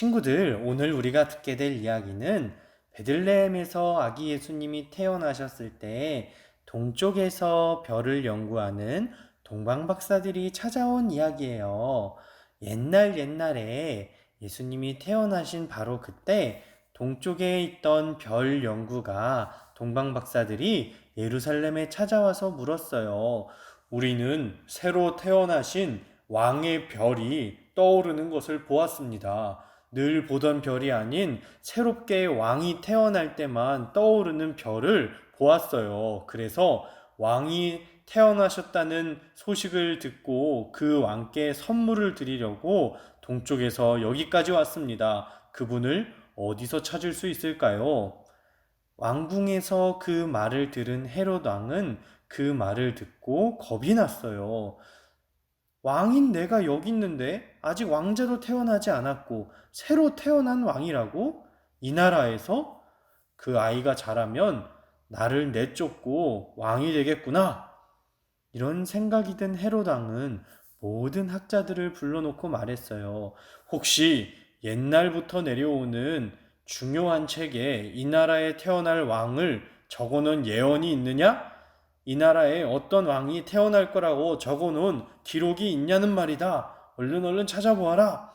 친구들, 오늘 우리가 듣게 될 이야기는 베들레헴에서 아기 예수님이 태어나셨을 때 동쪽에서 별을 연구하는 동방 박사들이 찾아온 이야기예요. 옛날 옛날에 예수님이 태어나신 바로 그때 동쪽에 있던 별 연구가 동방 박사들이 예루살렘에 찾아와서 물었어요. 우리는 새로 태어나신 왕의 별이 떠오르는 것을 보았습니다. 늘 보던 별이 아닌 새롭게 왕이 태어날 때만 떠오르는 별을 보았어요. 그래서 왕이 태어나셨다는 소식을 듣고 그 왕께 선물을 드리려고 동쪽에서 여기까지 왔습니다. 그분을 어디서 찾을 수 있을까요? 왕궁에서 그 말을 들은 헤롯 왕은 그 말을 듣고 겁이 났어요. 왕인 내가 여기 있는데 아직 왕자로 태어나지 않았고 새로 태어난 왕이라고? 이 나라에서 그 아이가 자라면 나를 내쫓고 왕이 되겠구나. 이런 생각이 든 헤롯 왕은 모든 학자들을 불러놓고 말했어요. 혹시 옛날부터 내려오는 중요한 책에 이 나라에 태어날 왕을 적어놓은 예언이 있느냐? 이 나라에 어떤 왕이 태어날 거라고 적어놓은 기록이 있냐는 말이다. 얼른 얼른 찾아보아라.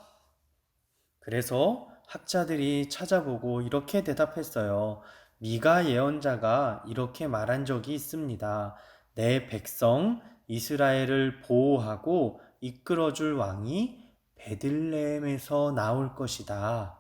그래서 학자들이 찾아보고 이렇게 대답했어요. 미가 예언자가 이렇게 말한 적이 있습니다. 내 백성 이스라엘을 보호하고 이끌어줄 왕이 베들레헴에서 나올 것이다.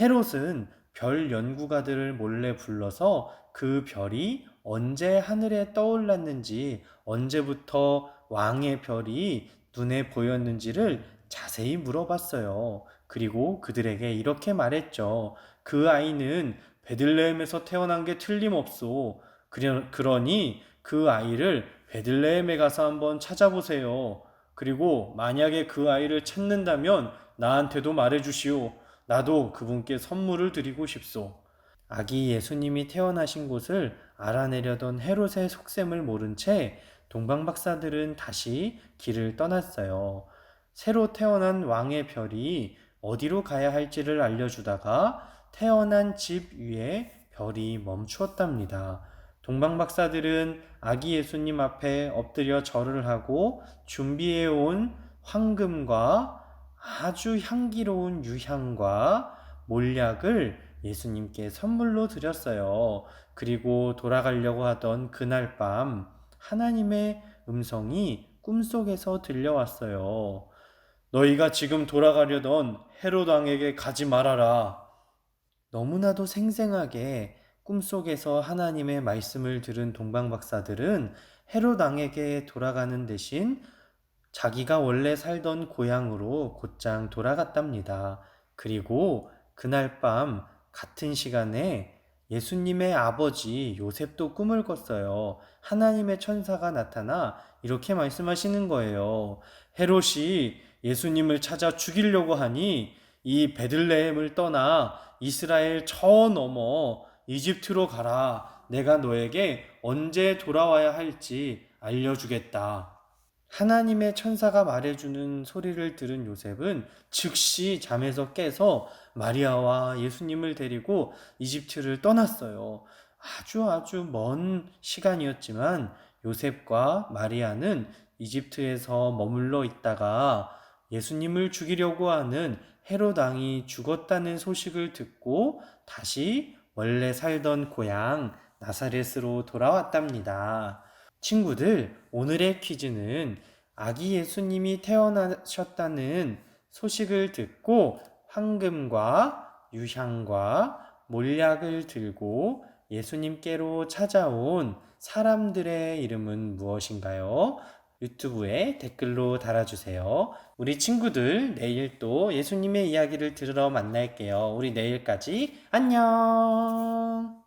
헤롯은 별 연구가들을 몰래 불러서 그 별이 언제 하늘에 떠올랐는지, 언제부터 왕의 별이 눈에 보였는지를 자세히 물어봤어요. 그리고 그들에게 이렇게 말했죠. 그 아이는 베들레헴에서 태어난 게 틀림없소. 그러- 그러니 그 아이를 베들레헴에 가서 한번 찾아보세요. 그리고 만약에 그 아이를 찾는다면 나한테도 말해 주시오. 나도 그분께 선물을 드리고 싶소. 아기 예수님이 태어나신 곳을 알아내려던 헤롯의 속셈을 모른 채 동방 박사들은 다시 길을 떠났어요. 새로 태어난 왕의 별이 어디로 가야 할지를 알려주다가 태어난 집 위에 별이 멈추었답니다. 동방 박사들은 아기 예수님 앞에 엎드려 절을 하고 준비해온 황금과 아주 향기로운 유향과 몰약을 예수님께 선물로 드렸어요. 그리고 돌아가려고 하던 그날 밤 하나님의 음성이 꿈속에서 들려왔어요. 너희가 지금 돌아가려던 헤롯 왕에게 가지 말아라. 너무나도 생생하게 꿈속에서 하나님의 말씀을 들은 동방 박사들은 헤롯 왕에게 돌아가는 대신 자기가 원래 살던 고향으로 곧장 돌아갔답니다. 그리고 그날 밤 같은 시간에 예수님의 아버지 요셉도 꿈을 꿨어요. 하나님의 천사가 나타나 이렇게 말씀하시는 거예요. 헤롯이 예수님을 찾아 죽이려고 하니 이 베들레헴을 떠나 이스라엘 저 넘어 이집트로 가라. 내가 너에게 언제 돌아와야 할지 알려주겠다. 하나님의 천사가 말해주는 소리를 들은 요셉은 즉시 잠에서 깨서 마리아와 예수님을 데리고 이집트를 떠났어요. 아주 아주 먼 시간이었지만 요셉과 마리아는 이집트에서 머물러 있다가 예수님을 죽이려고 하는 헤롯 왕이 죽었다는 소식을 듣고 다시 원래 살던 고향 나사렛으로 돌아왔답니다. 친구들, 오늘의 퀴즈는 아기 예수님이 태어나셨다는 소식을 듣고 황금과 유향과 몰약을 들고 예수님께로 찾아온 사람들의 이름은 무엇인가요? 유튜브에 댓글로 달아주세요. 우리 친구들, 내일 또 예수님의 이야기를 들으러 만날게요. 우리 내일까지 안녕!